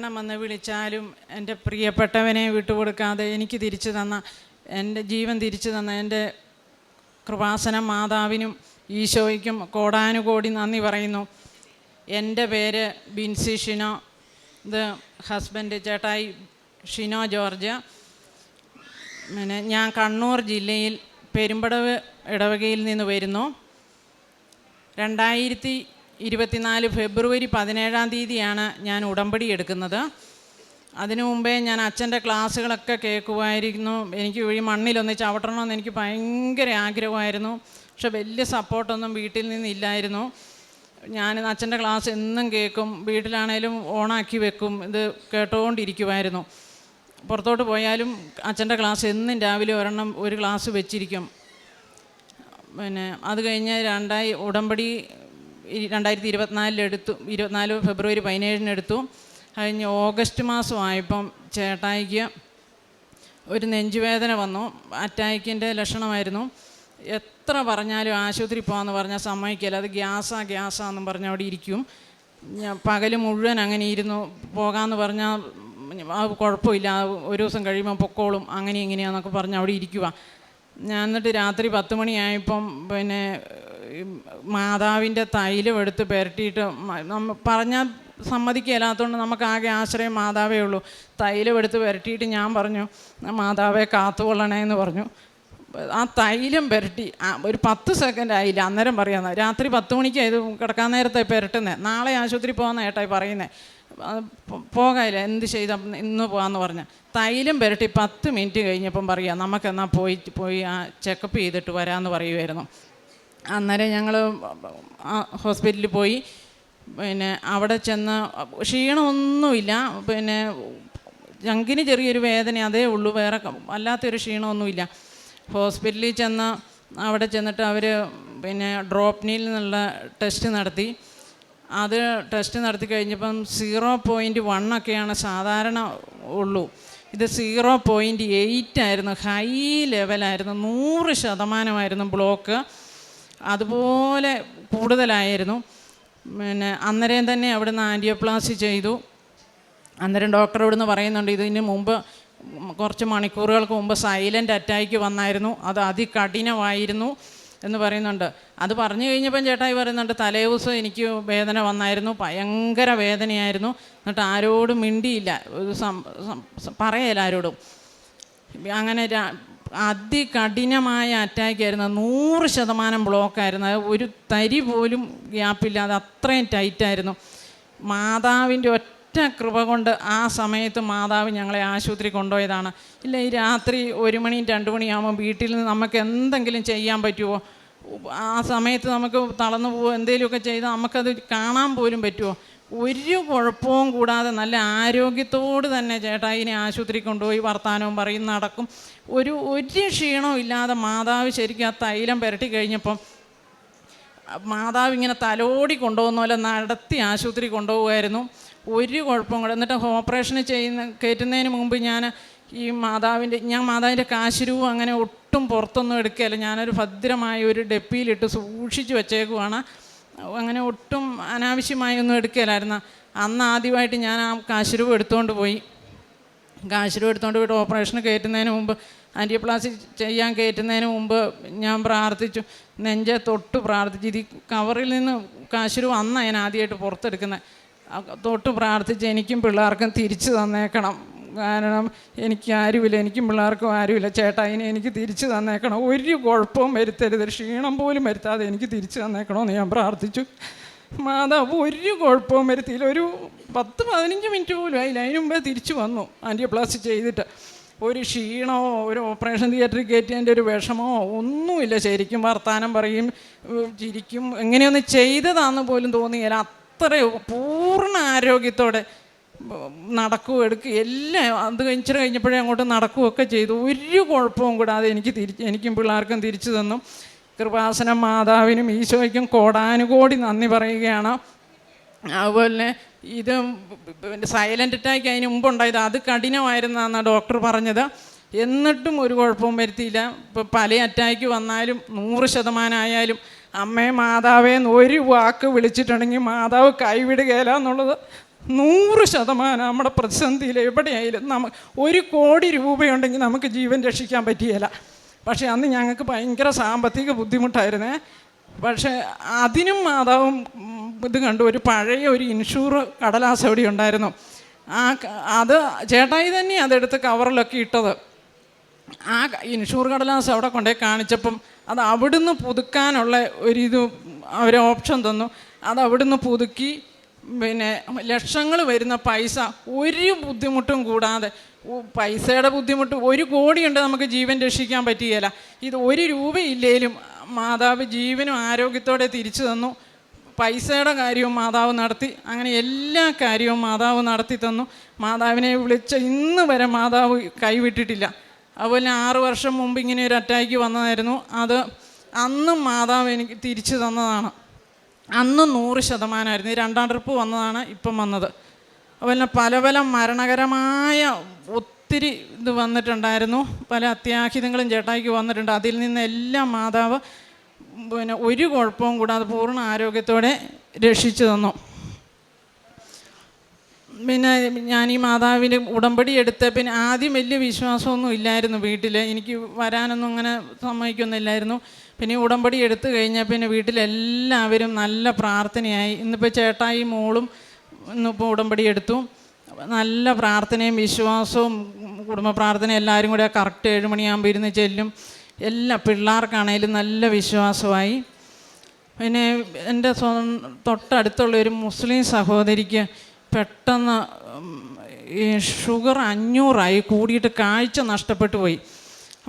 മരണം വന്ന് വിളിച്ചാലും എന്റെ പ്രിയപ്പെട്ടവനെ വിട്ടുകൊടുക്കാതെ എനിക്ക് തിരിച്ചു തന്ന എന്റെ ജീവൻ തിരിച്ചു തന്ന എന്റെ കൃപാസന മാതാവിനും ഈശോയ്ക്കും കോടാനുകോടി നന്ദി പറയുന്നു. എന്റെ പേര് ബിൻസി ഷിനോ. ഇത് ഹസ്ബൻഡ് ചേട്ടായി ഷിനോ ജോർജ്. പിന്നെ ഞാൻ കണ്ണൂർ ജില്ലയിൽ പെരുമ്പടവ് ഇടവകയിൽ നിന്ന് വരുന്നു. രണ്ടായിരത്തി ഇരുപത്തിനാല് ഫെബ്രുവരി പതിനേഴാം തീയതിയാണ് ഞാൻ ഉടമ്പടി എടുക്കുന്നത്. അതിനു മുമ്പേ ഞാൻ അച്ഛന്റെ ക്ലാസ്സുകളൊക്കെ കേൾക്കുമായിരുന്നു. എനിക്ക് ഈ മണ്ണിലൊന്ന് ചവിട്ടണമെന്ന് എനിക്ക് ഭയങ്കര ആഗ്രഹമായിരുന്നു. പക്ഷെ വലിയ സപ്പോർട്ടൊന്നും വീട്ടിൽ നിന്നില്ലായിരുന്നു. ഞാൻ അച്ഛന്റെ ക്ലാസ് എന്നും കേൾക്കും. വീട്ടിലാണേലും ഓണാക്കി വെക്കും. ഇത് കേട്ടുകൊണ്ടിരിക്കുമായിരുന്നു പുറത്തോട്ട് പോയാലും അച്ഛന്റെ ക്ലാസ് എന്നും രാവിലെ ഒരെണ്ണം ഒരു ക്ലാസ് വെച്ചിരിക്കും. പിന്നെ അത് കഴിഞ്ഞ് രണ്ടായി ഉടമ്പടി രണ്ടായിരത്തി ഇരുപത്തിനാലിലെടുത്തു ഇരുപത്തിനാല് ഫെബ്രുവരി പതിനേഴിനെടുത്തു. കഴിഞ്ഞ് ഓഗസ്റ്റ് മാസമായപ്പം ചേട്ടായിക്ക് ഒരു നെഞ്ചുവേദന വന്നു. അറ്റാക്കിന്റെ ലക്ഷണമായിരുന്നു. എത്ര പറഞ്ഞാലും ആശുപത്രി പോകാമെന്ന് പറഞ്ഞാൽ സമ്മതിക്കില്ല. അത് ഗ്യാസാ ഗ്യാസാന്നും പറഞ്ഞ് അവിടെ ഇരിക്കും. ഞാൻ പകൽ മുഴുവൻ അങ്ങനെ ഇരുന്നു. പോകാമെന്ന് പറഞ്ഞാൽ അത് കുഴപ്പമില്ല. ഒരു ദിവസം കഴിയുമ്പോൾ പൊക്കോളും. അങ്ങനെ ഇങ്ങനെയാന്നൊക്കെ പറഞ്ഞ് അവിടെ ഇരിക്കുക ഞാൻ എന്നിട്ട് രാത്രി പത്ത് മണിയായപ്പം പിന്നെ മാതാവിന്റെ തൈലം എടുത്ത് പുരട്ടിയിട്ട് പറഞ്ഞാൽ സമ്മതിക്കില്ലാത്തതുകൊണ്ട് നമുക്ക് ആകെ ആശ്രയം മാതാവേ ഉള്ളൂ. തൈലം എടുത്ത് പുരട്ടിയിട്ട് ഞാൻ പറഞ്ഞു മാതാവെ കാത്തുകൊള്ളണേ എന്ന് പറഞ്ഞു. ആ തൈലം പുരട്ടി ഒരു പത്ത് സെക്കൻഡ് ആയില്ല. അന്നേരം പറയാന്ന് രാത്രി പത്ത് മണിക്ക് കിടക്കാൻ നേരത്തെ പുരട്ടുന്നത് നാളെ ആശുപത്രി പോകുന്ന ഏട്ടായി പറയുന്നത് പോകാനില്ല. എന്ത് ചെയ്ത ഇന്ന് പോകാമെന്ന് പറഞ്ഞ. തൈലം പുരട്ടി പത്ത് മിനിറ്റ് കഴിഞ്ഞപ്പം പറയാം നമുക്കെന്നാൽ പോയി പോയി ആ ചെക്കപ്പ് ചെയ്തിട്ട് വരാമെന്ന് പറയുമായിരുന്നു അന്നേരം ഞങ്ങൾ ഹോസ്പിറ്റലിൽ പോയി. പിന്നെ അവിടെ ചെന്ന് ക്ഷീണമൊന്നുമില്ല. പിന്നെ ചങ്കിന് ചെറിയൊരു വേദന അതേ ഉള്ളൂ. വേറെ അല്ലാത്തൊരു ക്ഷീണമൊന്നുമില്ല. ഹോസ്പിറ്റലിൽ ചെന്ന് അവിടെ ചെന്നിട്ട് അവർ പിന്നെ ഡ്രോപ്നിയിൽ നിന്നുള്ള ടെസ്റ്റ് നടത്തി. അത് ടെസ്റ്റ് നടത്തി കഴിഞ്ഞപ്പം സീറോ പോയിന്റ് വണ്ണൊക്കെയാണ് സാധാരണ ഉള്ളൂ. ഇത് സീറോ പോയിന്റ് എയ്റ്റ് ആയിരുന്നു. ഹൈ ലെവലായിരുന്നു. നൂറ് ശതമാനമായിരുന്നു ബ്ലോക്ക്. അതുപോലെ കൂടുതലായിരുന്നു. പിന്നെ അന്നേരം തന്നെ അവിടുന്ന് ആന്റിയോപ്ലാസി ചെയ്തു. അന്നേരം ഡോക്ടർ ഇവിടുന്ന് പറയുന്നുണ്ട് ഇതിന് മുമ്പ് കുറച്ച് മണിക്കൂറുകൾക്ക് മുമ്പ് സൈലന്റ് അറ്റാക്ക് വന്നായിരുന്നു. അത് അതികഠിനമായിരുന്നു എന്ന് പറയുന്നുണ്ട്. അത് പറഞ്ഞു കഴിഞ്ഞപ്പം ചേട്ടായി പറയുന്നുണ്ട് തലേ ദിവസം എനിക്ക് വേദന വന്നായിരുന്നു ഭയങ്കര വേദനയായിരുന്നു. എന്നിട്ട് ആരോടും മിണ്ടിയില്ല. ഒരു സം പറയല്ല ആരോടും. അങ്ങനെ അതികഠിനമായ അറ്റാക്കായിരുന്നു നൂറ് ശതമാനം ബ്ലോക്കായിരുന്നു ഒരു തരി പോലും ഗ്യാപ്പില്ലാതെ അത്രയും ടൈറ്റായിരുന്നു മാതാവിന്റെ ഒറ്റ കൃപ കൊണ്ട് ആ സമയത്ത് മാതാവ് ഞങ്ങളെ ആശുപത്രി കൊണ്ടുപോയതാണ്. ഇല്ല ഈ രാത്രി ഒരു മണിയും രണ്ട് മണിയാകുമ്പോൾ വീട്ടിൽ നിന്ന് നമുക്ക് എന്തെങ്കിലും ചെയ്യാൻ പറ്റുമോ ആ സമയത്ത് നമുക്ക് തളർന്നു പോകുമോ എന്തെങ്കിലുമൊക്കെ ചെയ്താൽ നമുക്കത് കാണാൻ പോലും പറ്റുമോ ഒരു കുഴപ്പവും കൂടാതെ നല്ല ആരോഗ്യത്തോട് തന്നെ ചേട്ടായിനെ ആശുപത്രി കൊണ്ടുപോയി വർത്തമാനവും പറയും നടക്കും. ഒരു ഒരു ക്ഷീണവും ഇല്ലാതെ മാതാവ് ശരിക്കും ആ തൈലം പുരട്ടി കഴിഞ്ഞപ്പം മാതാവ് ഇങ്ങനെ തലോടി കൊണ്ടുപോകുന്ന പോലെ നടത്തി ആശുപത്രി കൊണ്ടുപോകുമായിരുന്നു ഒരു കുഴപ്പവും കൂടെ. എന്നിട്ട് ഓപ്പറേഷൻ ചെയ്യുന്ന കയറ്റുന്നതിന് മുമ്പ് ഞാൻ ഈ മാതാവിന്റെ ഞാൻ മാതാവിന്റെ കാശുരൂപം അങ്ങനെ ഒട്ടും പുറത്തൊന്നും എടുക്കുകയല്ല. ഞാനൊരു ഭദ്രമായ ഒരു ഡെപ്പിയിലിട്ട് സൂക്ഷിച്ച് വെച്ചേക്കുവാണ്. അങ്ങനെ ഒട്ടും അനാവശ്യമായി ഒന്നും എടുക്കുകയില്ലായിരുന്നു. അന്ന് ആദ്യമായിട്ട് ഞാൻ ആ കാശുരൂപം എടുത്തുകൊണ്ട് പോയി. കാശുരൂപം എടുത്തുകൊണ്ട് പോയിട്ട് ഓപ്പറേഷന് കയറ്റുന്നതിന് മുമ്പ് ആന്റിയോപ്ലാസ്റ്റി ചെയ്യാൻ കയറ്റുന്നതിന് മുമ്പ് ഞാൻ പ്രാർത്ഥിച്ചു. നെഞ്ചെ തൊട്ട് പ്രാർത്ഥിച്ചു. ഇത് കവറിൽ നിന്ന് കാശുരൂപം അന്ന് ഞാൻ ആദ്യമായിട്ട് പുറത്തെടുക്കുന്നത്. തൊട്ട് പ്രാർത്ഥിച്ച് എനിക്കും പിള്ളേർക്കും തിരിച്ചു തന്നേക്കണം. കാരണം എനിക്ക് ആരുമില്ല എനിക്കും പിള്ളേർക്കും ആരുമില്ല. ചേട്ടാ ഇനി എനിക്ക് തിരിച്ചു തന്നേക്കണം? ഒരു കുഴപ്പവും വരുത്തരുത്. ക്ഷീണം പോലും വരുത്താതെ എനിക്ക് തിരിച്ചു തന്നേക്കണമെന്ന് ഞാൻ പ്രാർത്ഥിച്ചു. മാതാവ് ഒരു കുഴപ്പവും വരുത്തിയില്ല. ഒരു പത്ത് പതിനഞ്ച് മിനിറ്റ് പോലും ആയില്ല. അതിന് മുമ്പേ തിരിച്ചു വന്നു. ആന്റിയോപ്ലാസ്റ്റി ചെയ്തിട്ട്. ഒരു ക്ഷീണമോ ഒരു ഓപ്പറേഷൻ തിയേറ്ററിൽ കയറ്റിയതിന്റെ ഒരു വിഷമമോ ഒന്നുമില്ല. ശരിക്കും വർത്തമാനം പറയും ചിരിക്കും. എങ്ങനെയൊന്ന് ചെയ്തതാണെന്ന് പോലും തോന്നിയില്ല. അത്ര പൂർണ ആരോഗ്യത്തോടെ നടക്കുകയും എടുക്കുക എല്ലാം അത് കഴിച്ചിട്ട് കഴിഞ്ഞപ്പോഴേ അങ്ങോട്ട് നടക്കുകയൊക്കെ ചെയ്തു. ഒരു കുഴപ്പവും കൂടാതെ എനിക്ക് തിരിച്ച് എനിക്കും പിള്ളേർക്കും തിരിച്ചു തന്നു. കൃപാസനം മാതാവിനും ഈശോയ്ക്കും കോടാനുകോടി നന്ദി പറയുകയാണ്. അതുപോലെ ഇത് സൈലന്റ് അറ്റാക്ക് അതിന് മുമ്പുണ്ടായത് അത് കഠിനമായിരുന്നാണ് ഡോക്ടർ പറഞ്ഞത്. എന്നിട്ടും ഒരു കുഴപ്പവും വരുത്തിയില്ല. ഇപ്പോൾ പല അറ്റാക്ക് വന്നാലും നൂറ് ശതമാനമായാലും അമ്മേ മാതാവേ എന്ന് ഒരു വാക്ക് വിളിച്ചിട്ടുണ്ടെങ്കിൽ മാതാവ് കൈവിടുകയില്ല എന്നുള്ളത് നൂറ് ശതമാനം നമ്മുടെ പ്രതിസന്ധിയിൽ എവിടെയായാലും നമ്മൾ ഒരു കോടി രൂപയുണ്ടെങ്കിൽ നമുക്ക് ജീവൻ രക്ഷിക്കാൻ പറ്റിയല്ല പക്ഷേ അന്ന് ഞങ്ങൾക്ക് ഭയങ്കര സാമ്പത്തിക ബുദ്ധിമുട്ടായിരുന്നേ. പക്ഷേ അതിനും മാതാവും ഇത് കണ്ടു. ഒരു പഴയ ഒരു ഇൻഷൂർ കടലാസ് എവിടെ ഉണ്ടായിരുന്നു. ആ അത് ചേട്ടായി തന്നെ അതെടുത്ത് കവറിലൊക്കെ ഇട്ടത്. ആ ഇൻഷൂർ കടലാസ് അവിടെ കൊണ്ടുപോയി കാണിച്ചപ്പം അത് അവിടുന്ന് പുതുക്കാനുള്ള ഒരിത് അവർ ഓപ്ഷൻ തന്നു. അത് അവിടുന്ന് പുതുക്കി പിന്നെ ലക്ഷങ്ങൾ വരുന്ന പൈസ ഒരു ബുദ്ധിമുട്ടും കൂടാതെ പൈസയുടെ ബുദ്ധിമുട്ട് ഒരു കോടിയുണ്ട് നമുക്ക് ജീവൻ രക്ഷിക്കാൻ പറ്റുകയില്ല ഇത് ഒരു രൂപയില്ലേലും മാതാവ് ജീവനും ആരോഗ്യത്തോടെ തിരിച്ചു തന്നു. പൈസയുടെ കാര്യവും മാതാവ് നടത്തി അങ്ങനെ എല്ലാ കാര്യവും മാതാവ് നടത്തി തന്നു. മാതാവിനെ വിളിച്ച ഇന്ന് വരെ മാതാവ് കൈവിട്ടിട്ടില്ല. അതുപോലെ ആറ് വർഷം മുമ്പ് ഇങ്ങനെ ഒരു അറ്റാക്ക് വന്നതായിരുന്നു. അത് അന്നും മാതാവ് എനിക്ക് തിരിച്ചു തന്നതാണ്. അന്ന് നൂറ് ശതമാനമായിരുന്നു. ഈ രണ്ടാം ട്രിപ്പ് വന്നതാണ് ഇപ്പം വന്നത്. അതുപോലെ പല പല മരണകരമായ ഒത്തിരി ഇത് വന്നിട്ടുണ്ടായിരുന്നു. പല അത്യാഹിതങ്ങളും ചേട്ടായിക്ക് വന്നിട്ടുണ്ട്. അതിൽ നിന്ന് എല്ലാ മാതാവ് പിന്നെ ഒരു കുഴപ്പവും കൂടാതെ പൂർണ ആരോഗ്യത്തോടെ രക്ഷിച്ചു തന്നു. പിന്നെ ഞാൻ ഈ മാതാവിന് ഉടമ്പടി എടുത്ത പിന്നെ ആദ്യം വലിയ വിശ്വാസമൊന്നും ഇല്ലായിരുന്നു വീട്ടിൽ എനിക്ക് വരാനൊന്നും അങ്ങനെ സമ്മതിക്കൊന്നുമില്ലായിരുന്നു. പിന്നെ ഉടമ്പടി എടുത്തു കഴിഞ്ഞാൽ പിന്നെ വീട്ടിലെല്ലാവരും നല്ല പ്രാർത്ഥനയായി. ഇന്നിപ്പോൾ ചേട്ടായി മോളും ഇന്നിപ്പോൾ ഉടമ്പടി എടുത്തു. നല്ല പ്രാർത്ഥനയും വിശ്വാസവും കുടുംബ പ്രാർത്ഥന എല്ലാവരും കൂടെ കറക്റ്റ് ഏഴുമണിയാകുമ്പോൾ ഇരുന്ന് ചെല്ലും. എല്ലാ പിള്ളേർക്കാണേലും നല്ല വിശ്വാസമായി. പിന്നെ എന്റെ തൊട്ടടുത്തുള്ള ഒരു മുസ്ലിം സഹോദരിക്ക് പെട്ടെന്ന് ഈ ഷുഗർ അഞ്ഞൂറായി കൂടിയിട്ട് കാഴ്ച നഷ്ടപ്പെട്ടു പോയി.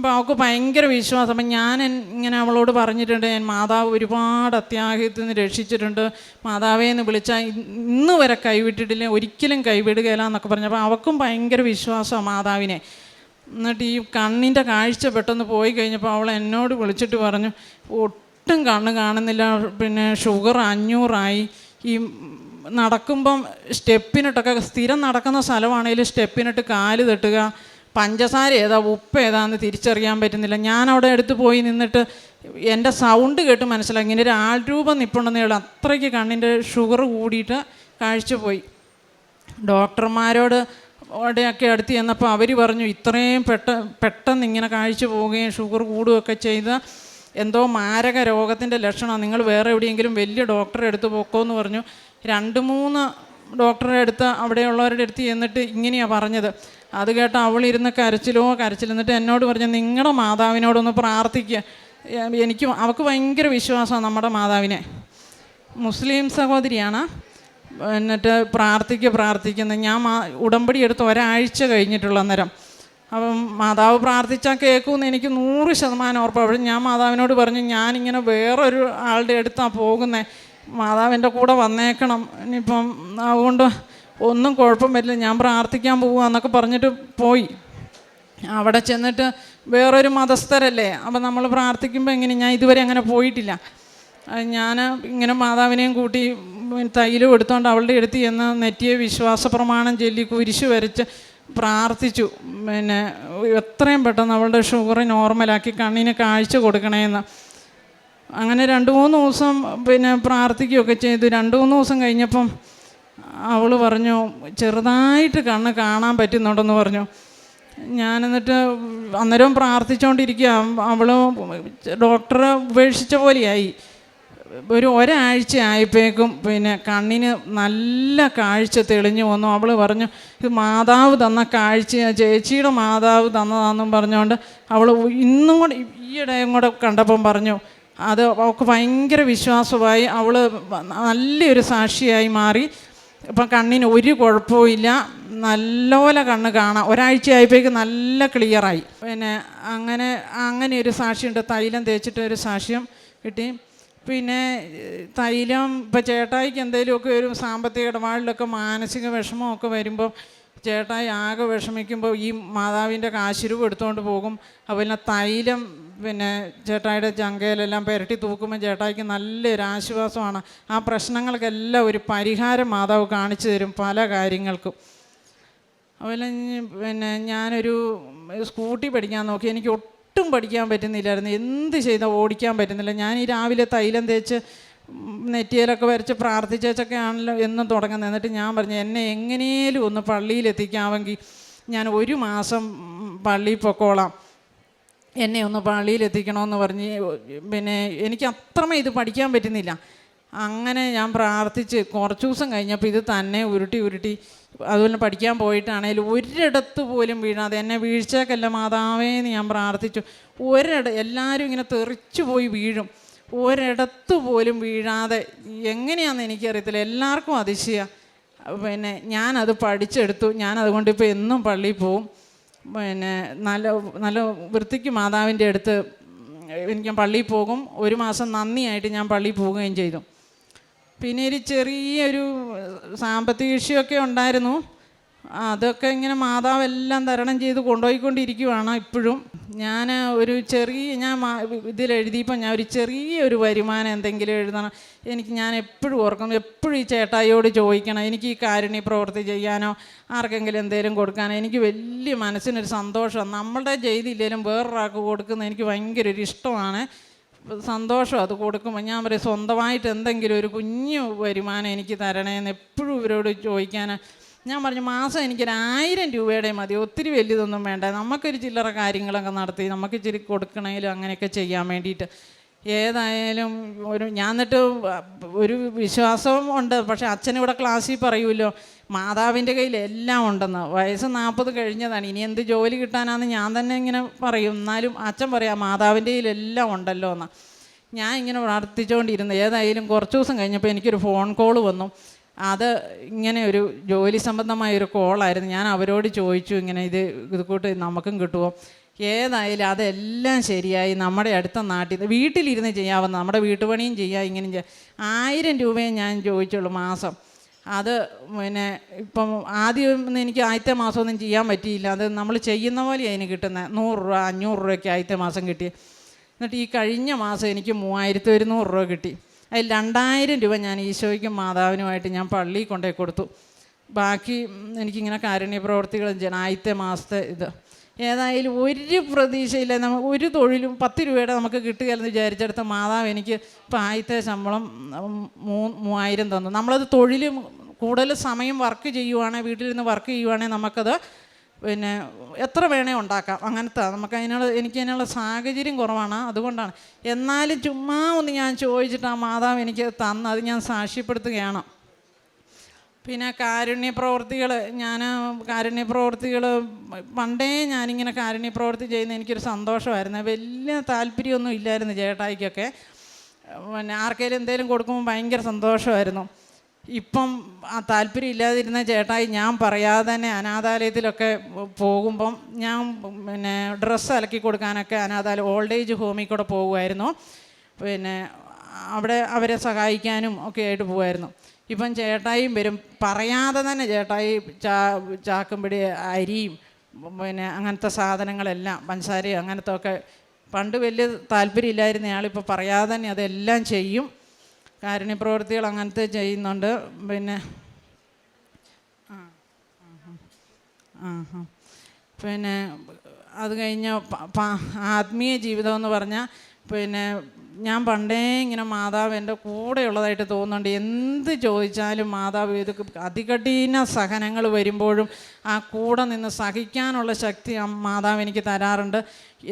അപ്പോൾ അവൾക്ക് ഭയങ്കര വിശ്വാസം. അപ്പം ഞാൻ ഇങ്ങനെ അവളോട് പറഞ്ഞിട്ടുണ്ട് ഞാൻ മാതാവ് ഒരുപാട് അത്യാഹിതത്തിൽ നിന്ന് രക്ഷിച്ചിട്ടുണ്ട്. മാതാവേ എന്ന് വിളിച്ചാൽ ഇന്ന് വരെ കൈവിട്ടിട്ടില്ല ഒരിക്കലും കൈവിടുകയില്ല എന്നൊക്കെ പറഞ്ഞപ്പോൾ അവൾക്കും ഭയങ്കര വിശ്വാസമാണ് മാതാവിനെ. എന്നിട്ട് ഈ കണ്ണിന്റെ കാഴ്ച പെട്ടെന്ന് പോയി കഴിഞ്ഞപ്പോൾ അവൾ എന്നോട് വിളിച്ചിട്ട് പറഞ്ഞു ഒട്ടും കണ്ണ് കാണുന്നില്ല. പിന്നെ ഷുഗർ അഞ്ഞൂറായി. ഈ നടക്കുമ്പം സ്റ്റെപ്പിനിട്ടൊക്കെ സ്ഥിരം നടക്കുന്ന സ്ഥലമാണെങ്കിൽ സ്റ്റെപ്പിനിട്ട് കാൽ തട്ടുക പഞ്ചസാര ഏതാ ഉപ്പ് ഏതാന്ന് തിരിച്ചറിയാൻ പറ്റുന്നില്ല. ഞാൻ അവിടെ എടുത്തു പോയി നിന്നിട്ട് എന്റെ സൗണ്ട് കേട്ട് മനസ്സിലാക്കി ഇങ്ങനെ ഒരു ആൾരൂപം നിൽപ്പുണ്ടെന്നേ ഉള്ളൂ. അത്രയ്ക്ക് കണ്ണിന്റെ ഷുഗർ കൂടിയിട്ട് കാഴ്ച പോയി. ഡോക്ടർമാരോട് അവിടെയൊക്കെ അടുത്ത് ചെന്നപ്പോൾ അവർ പറഞ്ഞു ഇത്രയും പെട്ട പെട്ടെന്ന് ഇങ്ങനെ കാഴ്ച പോവുകയും ഷുഗർ കൂടുകയൊക്കെ ചെയ്ത് എന്തോ മാരക രോഗത്തിന്റെ ലക്ഷണമാണ്. നിങ്ങൾ വേറെ എവിടെയെങ്കിലും വലിയ ഡോക്ടറെ എടുത്ത് പോക്കോ എന്ന് പറഞ്ഞു. രണ്ട് മൂന്ന് ഡോക്ടറെ അടുത്ത് അവിടെയുള്ളവരുടെ അടുത്ത് ചെന്നിട്ട് ഇങ്ങനെയാണ് പറഞ്ഞത്. അത് കേട്ട് അവളിരുന്ന് കരച്ചിലോ കരച്ചിൽ എന്നിട്ട് എന്നോട് പറഞ്ഞു നിങ്ങളുടെ മാതാവിനോടൊന്ന് പ്രാർത്ഥിക്കുക എനിക്ക് അവൾക്ക് ഭയങ്കര വിശ്വാസമാണ് നമ്മുടെ മാതാവിനെ. മുസ്ലിം സഹോദരിയാണ്. എന്നിട്ട് പ്രാർത്ഥിക്കുക പ്രാർത്ഥിക്കുന്നത് ഞാൻ മാ ഉടമ്പടി എടുത്ത് ഒരാഴ്ച കഴിഞ്ഞിട്ടുള്ള അന്നേരം. അപ്പം മാതാവ് പ്രാർത്ഥിച്ചാൽ കേൾക്കുമെന്ന് എനിക്ക് നൂറ് ശതമാനം ഉറപ്പ്. അപ്പോൾ ഞാൻ മാതാവിനോട് പറഞ്ഞു ഞാനിങ്ങനെ വേറൊരു ആളുടെ അടുത്താണ് പോകുന്നത് മാതാവിന്റെ കൂടെ വന്നേക്കണം. ഇനിയിപ്പം അതുകൊണ്ട് ഒന്നും കുഴപ്പം വരില്ല. ഞാൻ പ്രാർത്ഥിക്കാൻ പോവുക എന്നൊക്കെ പറഞ്ഞിട്ട് പോയി. അവിടെ ചെന്നിട്ട് വേറൊരു മതസ്ഥരല്ലേ? അപ്പം നമ്മൾ പ്രാർത്ഥിക്കുമ്പോൾ എങ്ങനെ? ഞാൻ ഇതുവരെ അങ്ങനെ പോയിട്ടില്ല. ഞാൻ ഇങ്ങനെ മാതാവിനെയും കൂട്ടി തൈലും എടുത്തുകൊണ്ട് അവളുടെ അടുത്ത് ചെന്ന് നെറ്റിയെ വിശ്വാസ പ്രമാണം ചൊല്ലി കുരിശ് വരച്ച് പ്രാർത്ഥിച്ചു. പിന്നെ എത്രയും പെട്ടെന്ന് അവളുടെ ഷുഗർ നോർമലാക്കി കണ്ണിന് കാഴ്ച കൊടുക്കണേന്ന്. അങ്ങനെ രണ്ട് മൂന്ന് ദിവസം പിന്നെ പ്രാർത്ഥിക്കുകയൊക്കെ ചെയ്തു. രണ്ട് മൂന്ന് ദിവസം കഴിഞ്ഞപ്പം അവൾ പറഞ്ഞു ചെറുതായിട്ട് കണ്ണ് കാണാൻ പറ്റുന്നുണ്ടെന്ന് പറഞ്ഞു. ഞാൻ എന്നിട്ട് അന്നേരം പ്രാർത്ഥിച്ചുകൊണ്ടിരിക്കുക അവൾ ഡോക്ടറെ ഉപേക്ഷിച്ച പോലെയായി. ഒരു ഒരാഴ്ച ആയപ്പോഴേക്കും പിന്നെ കണ്ണിന് നല്ല കാഴ്ച തെളിഞ്ഞു വന്നു. അവൾ പറഞ്ഞു ഇത് മാതാവ് തന്ന കാഴ്ച ചേച്ചിയുടെ മാതാവ് തന്നതാണെന്നും പറഞ്ഞുകൊണ്ട് അവൾ ഇന്നും കൂടെ ഈയിടെയും കൂടെ കണ്ടപ്പം പറഞ്ഞു അത് അവൾക്ക് ഭയങ്കര വിശ്വാസമായി. അവൾ നല്ലൊരു സാക്ഷിയായി മാറി. ഇപ്പം കണ്ണിന് ഒരു കുഴപ്പമില്ല നല്ലപോലെ കണ്ണ് കാണാം. ഒരാഴ്ച ആയപ്പോഴേക്ക് നല്ല ക്ലിയറായി പിന്നെ അങ്ങനെ അങ്ങനെ ഒരു സാക്ഷിയുണ്ട്. തൈലം തേച്ചിട്ട് ഒരു സാക്ഷ്യം കിട്ടി. പിന്നെ തൈലം ഇപ്പം ചേട്ടായിക്ക് എന്തെങ്കിലുമൊക്കെ ഒരു സാമ്പത്തിക ഇടപാടിലൊക്കെ മാനസിക വിഷമമൊക്കെ വരുമ്പോൾ ചേട്ടായി ആകെ വിഷമിക്കുമ്പോൾ ഈ മാതാവിന്റെ കാശുരൂപം എടുത്തുകൊണ്ട് പോകും. അതുപോലെ തൈലം പിന്നെ ചേട്ടായിയുടെ ചങ്കയിലെല്ലാം പുരട്ടി തൂക്കുമ്പോൾ ചേട്ടായിക്ക് നല്ലൊരു ആശ്വാസമാണ്. ആ പ്രശ്നങ്ങൾക്കെല്ലാം ഒരു പരിഹാരം മാതാവ് കാണിച്ചു തരും പല കാര്യങ്ങൾക്കും. അതുപോലെ പിന്നെ ഞാനൊരു സ്കൂട്ടി പഠിക്കാൻ നോക്കി. എനിക്ക് ഒട്ടും പഠിക്കാൻ പറ്റുന്നില്ലായിരുന്നു. എന്ത് ചെയ്താൽ ഓടിക്കാൻ പറ്റുന്നില്ല. ഞാൻ ഈ രാവിലെ തൈലം തേച്ച് നെറ്റിയിലൊക്കെ വരച്ച് പ്രാർത്ഥിച്ചൊക്കെ ആണല്ലോ എന്നും തുടങ്ങുന്നത്. എന്നിട്ട് ഞാൻ പറഞ്ഞു എന്നെ എങ്ങനെയും ഒന്ന് പള്ളിയിലെത്തിക്കാമെങ്കിൽ ഞാൻ ഒരു മാസം പള്ളിയിൽ പൊക്കോളാം. എന്നെ ഒന്ന് പള്ളിയിലെത്തിക്കണമെന്ന് പറഞ്ഞ് പിന്നെ എനിക്ക് അത്രമേ ഇത് പഠിക്കാൻ പറ്റുന്നില്ല. അങ്ങനെ ഞാൻ പ്രാർത്ഥിച്ച് കുറച്ച് ദിവസം കഴിഞ്ഞപ്പോൾ ഇത് തന്നെ ഉരുട്ടി ഉരുട്ടി അതുപോലെ പഠിക്കാൻ പോയിട്ടാണെങ്കിലും ഒരിടത്ത് പോലും വീഴാതെ എന്നെ വീഴ്ചക്കല്ല മാതാവേ എന്ന് ഞാൻ പ്രാർത്ഥിച്ചു. ഒരിട എല്ലാവരും ഇങ്ങനെ തെറിച്ചു പോയി വീഴും. ഒരിടത്ത് പോലും വീഴാതെ എങ്ങനെയാണെന്ന് എനിക്കറിയത്തില്ല. എല്ലാവർക്കും അതിശയ. പിന്നെ ഞാനത് പഠിച്ചെടുത്തു. ഞാൻ അതുകൊണ്ട് ഇപ്പോൾ എന്നും പള്ളിയിൽ പോവും. പിന്നെ നല്ല നല്ല വൃത്തിക്ക് മാതാവിന്റെ അടുത്ത് എനിക്ക് പള്ളിയിൽ പോകും. ഒരു മാസം നന്ദിയായിട്ട് ഞാൻ പള്ളിയിൽ പോവുകയും ചെയ്തു. പിന്നെ ഒരു ചെറിയൊരു സാമ്പത്തിക ഇഷ്യൂയൊക്കെ ഉണ്ടായിരുന്നു. അതൊക്കെ ഇങ്ങനെ മാതാവെല്ലാം തരണം ചെയ്ത് കൊണ്ടുപോയിക്കൊണ്ടിരിക്കുവാണ് ഇപ്പോഴും. ഞാൻ ഒരു ചെറിയ ഞാൻ ഇതിലെഴുതിയപ്പോൾ ഞാൻ ഒരു ചെറിയ ഒരു വരുമാനം എന്തെങ്കിലും എഴുതണം. എനിക്ക് ഞാൻ എപ്പോഴും ഓർക്കും എപ്പോഴും ഈ ചേട്ടായിയോട് ചോദിക്കണം എനിക്ക് ഈ കാരുണ്യ പ്രവൃത്തി ചെയ്യാനോ ആർക്കെങ്കിലും എന്തെങ്കിലും കൊടുക്കാനോ? എനിക്ക് വലിയ മനസ്സിനൊരു സന്തോഷം. നമ്മളുടെ ചെയ്തില്ലെങ്കിലും വേറൊരാൾക്ക് കൊടുക്കുന്നത് എനിക്ക് ഭയങ്കര ഒരു ഇഷ്ടമാണ്. സന്തോഷം അത് കൊടുക്കുമ്പോൾ ഞാൻ പറയും സ്വന്തമായിട്ട് എന്തെങ്കിലും ഒരു കുഞ്ഞു വരുമാനം എനിക്ക് തരണേന്ന് എപ്പോഴും ഇവരോട് ചോദിക്കാൻ ഞാൻ പറഞ്ഞു മാസം എനിക്കൊരു ആയിരം രൂപയുടെ മതി. ഒത്തിരി വലിയതൊന്നും വേണ്ട. നമുക്കൊരു ചില്ലറ കാര്യങ്ങളൊക്കെ നടത്തി നമുക്ക് ഇച്ചിരി കൊടുക്കണേലും അങ്ങനെയൊക്കെ ചെയ്യാൻ വേണ്ടിയിട്ട്. ഏതായാലും ഒരു ഞാൻ എന്നിട്ട് ഒരു വിശ്വാസം ഉണ്ട്. പക്ഷെ അച്ഛനിവിടെ ക്ലാസ്സിൽ പറയുമല്ലോ മാതാവിന്റെ കയ്യിൽ എല്ലാം ഉണ്ടെന്ന്. വയസ്സ് നാൽപ്പത് കഴിഞ്ഞതാണ്. ഇനി എന്ത് ജോലി കിട്ടാനാന്ന് ഞാൻ തന്നെ ഇങ്ങനെ പറയും. എന്നാലും അച്ഛൻ പറയാം മാതാവിന്റെ കയ്യിൽ എല്ലാം ഉണ്ടല്ലോ എന്ന് ഞാൻ ഇങ്ങനെ പ്രാർത്ഥിച്ചുകൊണ്ടിരുന്നു. ഏതായാലും കുറച്ച് ദിവസം കഴിഞ്ഞപ്പോൾ എനിക്കൊരു ഫോൺ കോൾ വന്നു. അത് ഇങ്ങനെ ഒരു ജോലി സംബന്ധമായ ഒരു കോളായിരുന്നു. ഞാൻ അവരോട് ചോദിച്ചു ഇങ്ങനെ ഇത് ഇത് കൂട്ട് നമുക്കും കിട്ടുമോ ഏതായാലും അതെല്ലാം ശരിയായി. നമ്മുടെ അടുത്ത നാട്ടിൽ വീട്ടിലിരുന്ന് ചെയ്യാവുന്ന നമ്മുടെ വീട്ടുപണിയും ചെയ്യാം ഇങ്ങനെ ചെയ്യാം. ആയിരം രൂപയെ ഞാൻ ചോദിച്ചുള്ളൂ മാസം. അത് പിന്നെ ഇപ്പം ആദ്യം എനിക്ക് ആദ്യത്തെ മാസമൊന്നും ചെയ്യാൻ പറ്റിയില്ല. അത് നമ്മൾ ചെയ്യുന്ന പോലെ അതിന് കിട്ടുന്ന. നൂറ് രൂപ അഞ്ഞൂറ് രൂപയ്ക്ക് ആദ്യത്തെ മാസം കിട്ടി. എന്നിട്ട് ഈ കഴിഞ്ഞ മാസം എനിക്ക് മൂവായിരത്തി ഒരുന്നൂറ് രൂപ കിട്ടി. അതിൽ രണ്ടായിരം രൂപ ഞാൻ ഈശോയ്ക്കും മാതാവിനുമായിട്ട് ഞാൻ പള്ളിയിൽ കൊണ്ടുപോയി കൊടുത്തു. ബാക്കി എനിക്കിങ്ങനെ കാരുണ്യ പ്രവർത്തികളും ചെയ്യണം. ആദ്യത്തെ മാസത്തെ ഇത്. ഏതായാലും ഒരു പ്രതീക്ഷയില്ല. നമ്മൾ ഒരു തൊഴിലും പത്ത് രൂപയുടെ നമുക്ക് കിട്ടുകയെന്ന് വിചാരിച്ചെടുത്ത മാതാവ് എനിക്ക് ഇപ്പം ആദ്യത്തെ ശമ്പളം മൂന്ന് മൂവായിരം തന്നു. നമ്മളത് തൊഴിൽ കൂടുതൽ സമയം വർക്ക് ചെയ്യുവാണെങ്കിൽ വീട്ടിലിരുന്ന് വർക്ക് ചെയ്യുവാണെങ്കിൽ നമുക്കത് പിന്നെ എത്ര വേണേ ഉണ്ടാക്കാം. അങ്ങനത്തെ നമുക്ക് അതിനുള്ള എനിക്ക് അതിനുള്ള സാഹചര്യം കുറവാണ്. അതുകൊണ്ടാണ്. എന്നാലും ചുമ്മാ ഒന്ന് ഞാൻ ചോദിച്ചിട്ട് ആ മാതാവ് എനിക്ക് തന്ന് അത് ഞാൻ സാക്ഷ്യപ്പെടുത്തുകയാണ്. പിന്നെ കാരുണ്യ പ്രവൃത്തികൾ ഞാൻ കാരുണ്യ പ്രവർത്തികൾ പണ്ടേ ഞാനിങ്ങനെ കാരുണ്യ പ്രവൃത്തി ചെയ്യുന്ന എനിക്കൊരു സന്തോഷമായിരുന്നു. വലിയ താല്പര്യമൊന്നും ഇല്ലായിരുന്നു ചേട്ടായിക്കൊക്കെ. പിന്നെ ആർക്കെങ്കിലും എന്തെങ്കിലും കൊടുക്കുമ്പോൾ ഭയങ്കര സന്തോഷമായിരുന്നു. ഇപ്പം ആ താല്പര്യം ഇല്ലാതിരുന്ന ചേട്ടായി ഞാൻ പറയാതെ തന്നെ അനാഥാലയത്തിലൊക്കെ പോകുമ്പം ഞാൻ പിന്നെ ഡ്രസ്സ് അലക്കി കൊടുക്കാനൊക്കെ അനാഥാലയം ഓൾഡ് ഏജ് ഹോമിൽ കൂടെ പോകുമായിരുന്നു. പിന്നെ അവിടെ അവരെ സഹായിക്കാനും ഒക്കെ ആയിട്ട് പോകുമായിരുന്നു. ഇപ്പം ചേട്ടായിയും വരും. പറയാതെ തന്നെ ചേട്ടായി ചാ ചാക്കുംപിടി അരിയും പിന്നെ അങ്ങനത്തെ സാധനങ്ങളെല്ലാം പഞ്ചസാരയും അങ്ങനത്തെ ഒക്കെ പണ്ട് വലിയ താല്പര്യമില്ലായിരുന്ന ആളിപ്പോൾ പറയാതെ തന്നെ അതെല്ലാം ചെയ്യും. കാരുണ്യ പ്രവൃത്തികൾ അങ്ങനത്തെ ചെയ്യുന്നുണ്ട്. പിന്നെ. പിന്നെ അത് കഴിഞ്ഞ് ആത്മീയ ജീവിതം എന്ന് പറഞ്ഞാൽ പിന്നെ ഞാൻ പണ്ടേ ഇങ്ങനെ മാതാവ് എന്റെ കൂടെയുള്ളതായിട്ട് തോന്നുന്നുണ്ട്. എന്ത് ചോദിച്ചാലും മാതാവ് ഇത് അതികഠിന സഹനങ്ങൾ വരുമ്പോഴും ആ കൂടെ നിന്ന് സഹിക്കാനുള്ള ശക്തി ആ മാതാവ് എനിക്ക് തരാറുണ്ട്.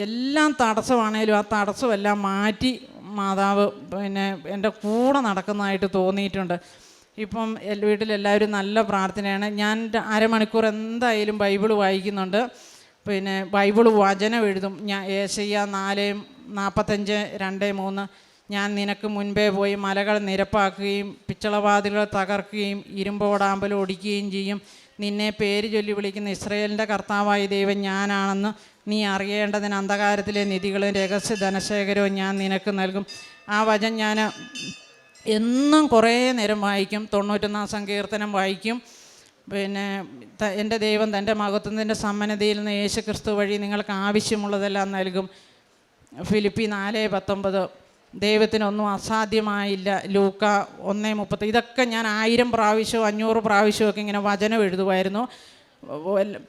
എല്ലാം തടസ്സമാണേലും ആ തടസ്സമെല്ലാം മാറ്റി മാതാവ് പിന്നെ എന്റെ കൂടെ നടക്കുന്നതായിട്ട് തോന്നിയിട്ടുണ്ട്. ഇപ്പം വീട്ടിലെല്ലാവരും നല്ല പ്രാർത്ഥനയാണ്. ഞാൻ അരമണിക്കൂർ എന്തായാലും ബൈബിൾ വായിക്കുന്നുണ്ട്. പിന്നെ ബൈബിൾ വചനം എഴുതും. ഞാൻ ഏശയ്യ നാല് നാൽപ്പത്തഞ്ച് രണ്ട് മൂന്ന്. ഞാൻ നിനക്ക് മുൻപേ പോയി മലകൾ നിരപ്പാക്കുകയും പിച്ചളവാതിലുകൾ തകർക്കുകയും ഇരുമ്പോടാമ്പൽ ഒടിക്കുകയും ചെയ്യും. നിന്നെ പേര് ചൊല്ലി വിളിക്കുന്ന ഇസ്രയേലിന്റെ കർത്താവായ ദൈവം ഞാനാണെന്ന് നീ അറിയേണ്ടതിന് അന്ധകാരത്തിലെ നിധികളും രഹസ്യ ധനശേഖരവും ഞാൻ നിനക്ക് നൽകും. ആ വചനം ഞാൻ എന്നും കുറേ നേരം വായിക്കും. തൊണ്ണൂറ്റൊന്നാം സങ്കീർത്തനം വായിക്കും. പിന്നെ എന്റെ ദൈവം തന്റെ മഹത്വത്തിന്റെ സമ്മനതയിൽ നിന്ന് യേശു ക്രിസ്തു വഴി നിങ്ങൾക്ക് ആവശ്യമുള്ളതെല്ലാം നൽകും. ഫിലിപ്പി നാല് പത്തൊമ്പത്. ദൈവത്തിനൊന്നും അസാധ്യമായില്ല. ലൂക്ക ഒന്നേ മുപ്പത്തി. ഇതൊക്കെ ഞാൻ ആയിരം പ്രാവശ്യവും അഞ്ഞൂറ് പ്രാവശ്യമൊക്കെ ഇങ്ങനെ വചനം എഴുതുമായിരുന്നു.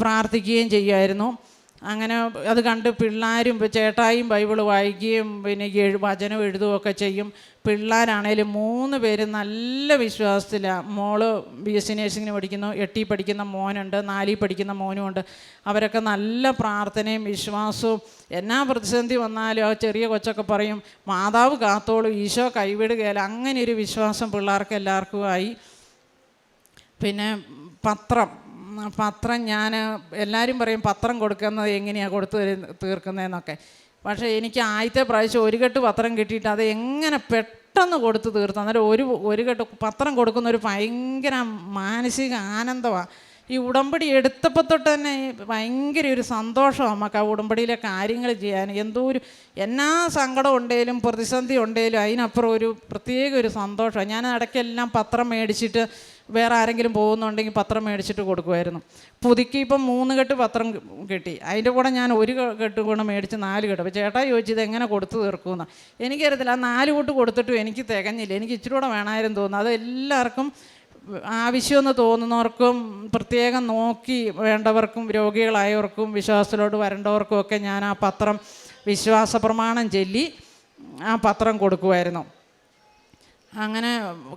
പ്രാർത്ഥിക്കുകയും ചെയ്യുമായിരുന്നു. അങ്ങനെ അത് കണ്ട് പിള്ളേരും ചേട്ടായും ബൈബിൾ വായിക്കുകയും പിന്നെ എഴു വചനം എഴുതുകയൊക്കെ ചെയ്യും. പിള്ളേരാണേലും മൂന്ന് പേര് നല്ല വിശ്വാസത്തിലാണ് മോൾ ബി എസ് സി നേഴ്സിങ്ങിന് പഠിക്കുന്നു എട്ടി പഠിക്കുന്ന മോനുണ്ട് നാലിൽ പഠിക്കുന്ന മോനുമുണ്ട്. അവരൊക്കെ നല്ല പ്രാർത്ഥനയും വിശ്വാസവും. എന്നാ പ്രതിസന്ധി വന്നാലും ആ ചെറിയ കൊച്ചൊക്കെ പറയും മാതാവ് കാത്തോളും ഈശോ കൈവിടുകയല്ല. അങ്ങനെ ഒരു വിശ്വാസം പിള്ളേർക്ക് എല്ലാവർക്കും ആയി. പിന്നെ പത്രം. പത്രം ഞാൻ എല്ലാവരും പറയും പത്രം കൊടുക്കുന്നത് എങ്ങനെയാണ് കൊടുത്തു തീർക്കുന്നതെന്നൊക്കെ പക്ഷേ എനിക്ക് ആദ്യത്തെ പ്രാവശ്യം ഒരു കെട്ട് പത്രം കിട്ടിയിട്ട് അത് എങ്ങനെ പെട്ടെന്ന് കൊടുത്ത് തീർത്തു? അന്നേരം ഒരു ഒരു കെട്ട് പത്രം കൊടുക്കുന്ന ഒരു ഭയങ്കര മാനസിക ആനന്ദമാണ് ഈ ഉടമ്പടി എടുത്തപ്പോൾ തൊട്ട് തന്നെ ഭയങ്കര ഒരു സന്തോഷമാണ് നമുക്ക് ആ ഉടമ്പടിയിലെ കാര്യങ്ങൾ ചെയ്യാൻ എന്തോ ഒരു എന്നാ സങ്കടം ഉണ്ടെങ്കിലും പ്രതിസന്ധി ഉണ്ടെങ്കിലും അതിനപ്പുറം ഒരു പ്രത്യേക ഒരു സന്തോഷമാണ് ഞാൻ ഇടയ്ക്കെല്ലാം പത്രം മേടിച്ചിട്ട് വേറെ ആരെങ്കിലും പോകുന്നുണ്ടെങ്കിൽ പത്രം മേടിച്ചിട്ട് കൊടുക്കുമായിരുന്നു. പുതുക്കി ഇപ്പം മൂന്ന് കെട്ട് പത്രം കിട്ടി. അതിന്റെ കൂടെ ഞാൻ ഒരു കെട്ട് കൂടെ മേടിച്ച് നാല് കെട്ട്. അപ്പോൾ ചേട്ടാ ചോദിച്ചത് എങ്ങനെ കൊടുത്തു തീർക്കുമെന്ന്? എനിക്കറിയത്തില്ല. ആ നാല് കൂട്ട് കൊടുത്തിട്ടും എനിക്ക് തികഞ്ഞില്ല. എനിക്ക് ഇച്ചിരി കൂടെ വേണമായിരുന്നു തോന്നുന്നു. അത് എല്ലാവർക്കും ആവശ്യമെന്ന് തോന്നുന്നവർക്കും പ്രത്യേകം നോക്കി വേണ്ടവർക്കും രോഗികളായവർക്കും വിശ്വാസത്തിലോട്ട് വരേണ്ടവർക്കും ഒക്കെ ഞാൻ ആ പത്രം വിശ്വാസ പ്രമാണം ചൊല്ലി ആ പത്രം കൊടുക്കുമായിരുന്നു. അങ്ങനെ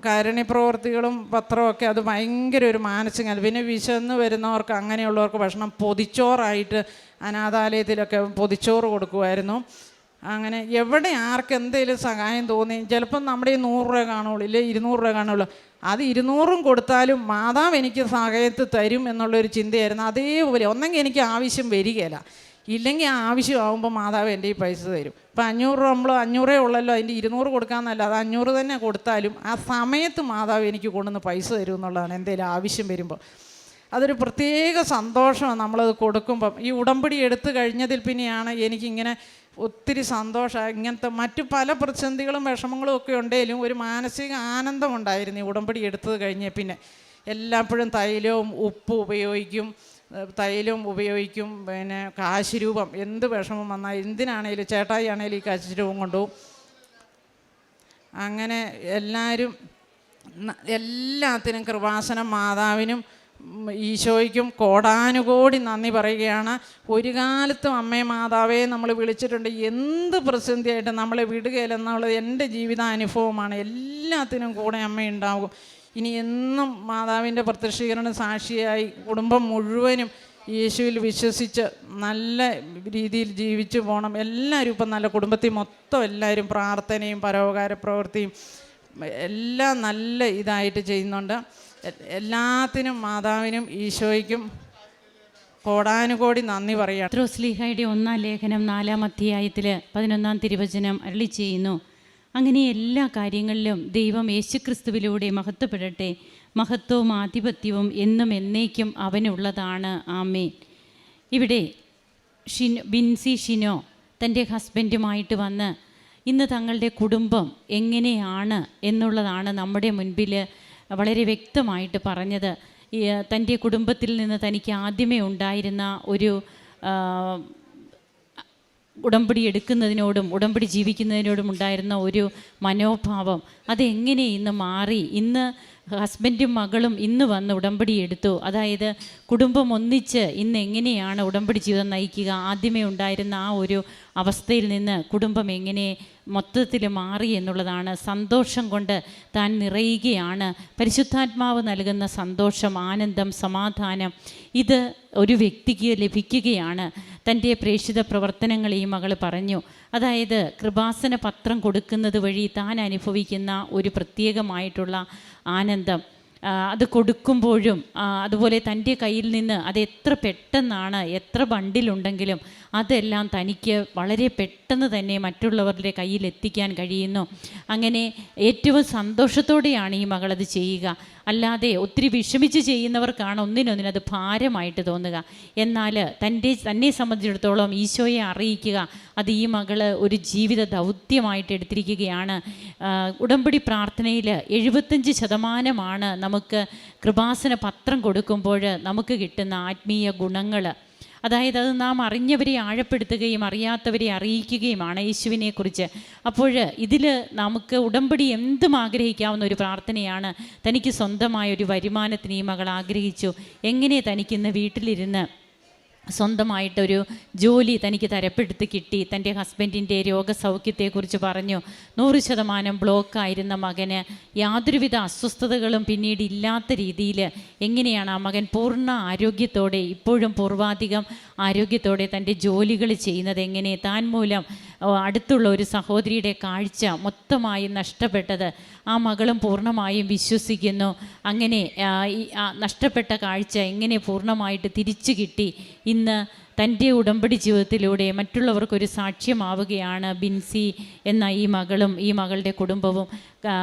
കാരുണ്യ പ്രവർത്തികളും പത്രമൊക്കെ അത് ഭയങ്കര ഒരു മാനസിക പിന്നെ വിശന്ന് വരുന്നവർക്ക് അങ്ങനെയുള്ളവർക്ക് ഭക്ഷണം പൊതിച്ചോറായിട്ട് അനാഥാലയത്തിലൊക്കെ പൊതിച്ചോറ് കൊടുക്കുമായിരുന്നു. അങ്ങനെ എവിടെ ആർക്ക് എന്തെങ്കിലും സഹായം തോന്നി ചിലപ്പം നമ്മുടെ ഈ നൂറ് രൂപ കാണുള്ളൂ ഇല്ലേ ഇരുന്നൂറ് രൂപ കാണുള്ളൂ അത് ഇരുന്നൂറും കൊടുത്താലും മാതാവ് എനിക്ക് സഹായത്ത് തരും എന്നുള്ളൊരു ചിന്തയായിരുന്നു. അതേപോലെ ഒന്നെങ്കിൽ എനിക്ക് ആവശ്യം വരികയില്ല. ഇല്ലെങ്കിൽ ആവശ്യമാകുമ്പോൾ മാതാവ് എന്റെ ഈ പൈസ തരും. ഇപ്പം അഞ്ഞൂറ് രൂപ നമ്മൾ അഞ്ഞൂറേ ഉള്ളല്ലോ അതിന്റെ ഇരുന്നൂറ് കൊടുക്കാമെന്നല്ല അത് അഞ്ഞൂറ് തന്നെ കൊടുത്താലും ആ സമയത്ത് മാതാവ് എനിക്ക് കൊണ്ടുവന്ന് പൈസ തരും എന്നുള്ളതാണ് എന്തെങ്കിലും ആവശ്യം വരുമ്പോൾ. അതൊരു പ്രത്യേക സന്തോഷമാണ് നമ്മളത് കൊടുക്കുമ്പം. ഈ ഉടമ്പടി എടുത്തു കഴിഞ്ഞതിൽ പിന്നെയാണ് എനിക്കിങ്ങനെ ഒത്തിരി സന്തോഷം ഇങ്ങനത്തെ മറ്റു പല പ്രതിസന്ധികളും വിഷമങ്ങളും ഒക്കെ ഉണ്ടെങ്കിലും ഒരു മാനസിക ആനന്ദമുണ്ടായിരുന്നു ഈ ഉടമ്പടി എടുത്തത് കഴിഞ്ഞ പിന്നെ. എല്ലാപ്പോഴും തൈലവും ഉപ്പും ഉപയോഗിക്കും. തൈലവും ഉപയോഗിക്കും പിന്നെ കാശിരൂപം എന്ത് വിഷമം വന്നാൽ എന്തിനാണേലും ചേട്ടായി ആണേലും ഈ കാശിരൂപം കൊണ്ടുപോകും അങ്ങനെ എല്ലാവരും എല്ലാത്തിനും കൃപാസനം മാതാവിനും ഈശോയ്ക്കും കോടാനുകോടി നന്ദി പറയുകയാണ്. ഒരു കാലത്തും അമ്മേ മാതാവേ നമ്മൾ വിളിച്ചിട്ടുണ്ട് എന്ത് പ്രതിസന്ധിയായിട്ട് നമ്മളെ വിടുകയില്ലെന്നുള്ളത് എന്റെ ജീവിതാനുഭവമാണ്. എല്ലാത്തിനും കൂടെ അമ്മ ഉണ്ടാകും ഇനി എന്നും മാതാവിന്റെ പ്രത്യക്ഷീകരണ സാക്ഷിയായി കുടുംബം മുഴുവനും യേശുവിൽ വിശ്വസിച്ച് നല്ല രീതിയിൽ ജീവിച്ചു പോകണം. എല്ലാവരും ഇപ്പം നല്ല കുടുംബത്തിൽ മൊത്തം എല്ലാവരും പ്രാർത്ഥനയും പരോപകാര പ്രവൃത്തിയും എല്ലാം നല്ല ഇതായിട്ട് ചെയ്യുന്നുണ്ട്. എല്ലാത്തിനും മാതാവിനും ഈശോയ്ക്കും കോടാനുകോടി നന്ദി പറയാം ത്രോസ്ലിഹയുടെ ഒന്നാം ലേഖനം നാലാം അധ്യായത്തിൽ പതിനൊന്നാം തിരുവചനം അരളി ചെയ്യുന്നു. അങ്ങനെ എല്ലാ കാര്യങ്ങളിലും ദൈവം യേശുക്രിസ്തുവിലൂടെ മഹത്വപ്പെടട്ടെ. മഹത്വവും ആധിപത്യവും എന്നും എന്നേക്കും അവനുള്ളതാണ്. ആമേൻ. ഇവിടെ ഷിനോ ബിൻസി ഷിനോ തന്റെ ഹസ്ബൻഡുമായിട്ട് വന്ന് ഇന്ന് തങ്ങളുടെ കുടുംബം എങ്ങനെയാണ് എന്നുള്ളതാണ് നമ്മുടെ മുൻപിൽ വളരെ വ്യക്തമായിട്ട് പറഞ്ഞത്. തന്റെ കുടുംബത്തിൽ നിന്ന് തനിക്ക് ആദ്യമേ ഉണ്ടായിരുന്ന ഒരു ഉടമ്പടി എടുക്കുന്നതിനോടും ഉടമ്പടി ജീവിക്കുന്നതിനോടും ഉണ്ടായിരുന്ന ഒരു മനോഭാവം അതെങ്ങനെ ഇന്ന് മാറി? ഇന്ന് ഹസ്ബൻഡും മകളും ഇന്ന് വന്ന് ഉടമ്പടി എടുത്തു. അതായത് കുടുംബം ഒന്നിച്ച് ഇന്ന് എങ്ങനെയാണ് ഉടമ്പടി ജീവിതം നയിക്കുക? ആദ്യമേ ഉണ്ടായിരുന്ന ആ ഒരു അവസ്ഥയിൽ നിന്ന് കുടുംബം എങ്ങനെ മൊത്തത്തിൽ മാറി എന്നുള്ളതാണ് സന്തോഷം കൊണ്ട് താൻ നിറയുകയാണ്. പരിശുദ്ധാത്മാവ് നൽകുന്ന സന്തോഷം ആനന്ദം സമാധാനം ഇത് ഒരു വ്യക്തിക്ക് ലഭിക്കുകയാണ്. തന്റെ പ്രേക്ഷിത പ്രവർത്തനങ്ങൾ ഈ മകൾ പറഞ്ഞു. അതായത് കൃപാസന പത്രം കൊടുക്കുന്നത് വഴി താൻ അനുഭവിക്കുന്ന ഒരു പ്രത്യേകമായിട്ടുള്ള ആനന്ദം. അത് കൊടുക്കുമ്പോഴും അതുപോലെ തന്റെ കയ്യിൽ നിന്ന് അത് എത്ര പെട്ടെന്നാണ് എത്ര ബണ്ടിലുണ്ടെങ്കിലും അതെല്ലാം തനിക്ക് വളരെ പെട്ടെന്ന് തന്നെ മറ്റുള്ളവരുടെ കയ്യിൽ എത്തിക്കാൻ കഴിയുന്നു. അങ്ങനെ ഏറ്റവും സന്തോഷത്തോടെയാണ് ഈ മകളത് ചെയ്യുക. അല്ലാതെ ഒത്തിരി വിഷമിച്ച് ചെയ്യുന്നവർക്കാണ് ഒന്നിനൊന്നിനത് ഭാരമായിട്ട് തോന്നുക. എന്നാൽ തന്റെ തന്നെ സംബന്ധിച്ചിടത്തോളം ഈശോയെ അറിയിക്കുക അത് ഈ മകൾ ഒരു ജീവിത ദൗത്യമായിട്ട് എടുത്തിരിക്കുകയാണ്. ഉടമ്പടി പ്രാർത്ഥനയിൽ എഴുപത്തഞ്ച് ശതമാനമാണ് നമുക്ക് കൃപാസന പത്രം കൊടുക്കുമ്പോൾ നമുക്ക് കിട്ടുന്ന ആത്മീയ ഗുണങ്ങൾ. അതായത് അത് നാം അറിഞ്ഞവരെ ആഴപ്പെടുത്തുകയും അറിയാത്തവരെ അറിയിക്കുകയുമാണ് യേശുവിനെ കുറിച്ച് അപ്പോൾ ഇതിൽ നമുക്ക് ഉടമ്പടി എന്തും ആഗ്രഹിക്കാവുന്ന ഒരു പ്രാർത്ഥനയാണ്. തനിക്ക് സ്വന്തമായ ഒരു വരുമാനത്തിന് ഈ മകൾ ആഗ്രഹിച്ചു. എങ്ങനെ തനിക്കിന്ന് വീട്ടിലിരുന്ന് സ്വന്തമായിട്ടൊരു ജോലി തനിക്ക് തരപ്പെടുത്ത് കിട്ടി. തന്റെ ഹസ്ബൻഡിന്റെ രോഗസൗഖ്യത്തെക്കുറിച്ച് പറഞ്ഞു. നൂറ് ശതമാനം ബ്ലോക്കായിരുന്ന മകന് യാതൊരുവിധ അസ്വസ്ഥതകളും പിന്നീട് ഇല്ലാത്ത രീതിയിൽ എങ്ങനെയാണ് ആ മകൻ പൂർണ ആരോഗ്യത്തോടെ ഇപ്പോഴും പൂർവാധികം ആരോഗ്യത്തോടെ തന്റെ ജോലികൾ ചെയ്യുന്നത്? എങ്ങനെ? താൻ മൂലം അടുത്തുള്ള ഒരു സഹോദരിയുടെ കാഴ്ച മൊത്തമായി നഷ്ടപ്പെട്ടത്. ആ മകളും പൂർണമായും വിശ്വസിക്കുന്നു. അങ്ങനെ നഷ്ടപ്പെട്ട കാഴ്ച എങ്ങനെ പൂർണമായിട്ട് തിരിച്ചു കിട്ടി. ഇന്ന് തന്റെ ഉടമ്പടി ജീവിതത്തിലൂടെ മറ്റുള്ളവർക്കൊരു സാക്ഷ്യമാവുകയാണ് ബിൻസി എന്ന ഈ മകളും ഈ മകളുടെ കുടുംബവും.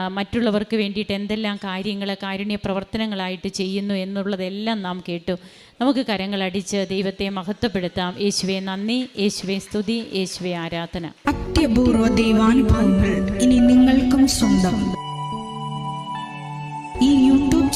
മറ്റുള്ളവർക്ക് വേണ്ടിയിട്ട് എന്തെല്ലാം കാര്യങ്ങൾ കാരുണ്യ പ്രവർത്തനങ്ങളായിട്ട് ചെയ്യുന്നു എന്നുള്ളതെല്ലാം നാം കേട്ടു. നമുക്ക് കരങ്ങളടിച്ച് ദൈവത്തെ മഹത്വപ്പെടുത്താം. യേശുവെ നന്ദി. യേശുവെ സ്തുതി. യേശുവെ ആരാധന. അത്യപൂർവ ദൈവാനുഭവങ്ങൾ ഇനി നിങ്ങൾക്കും സ്വന്തം. ഈ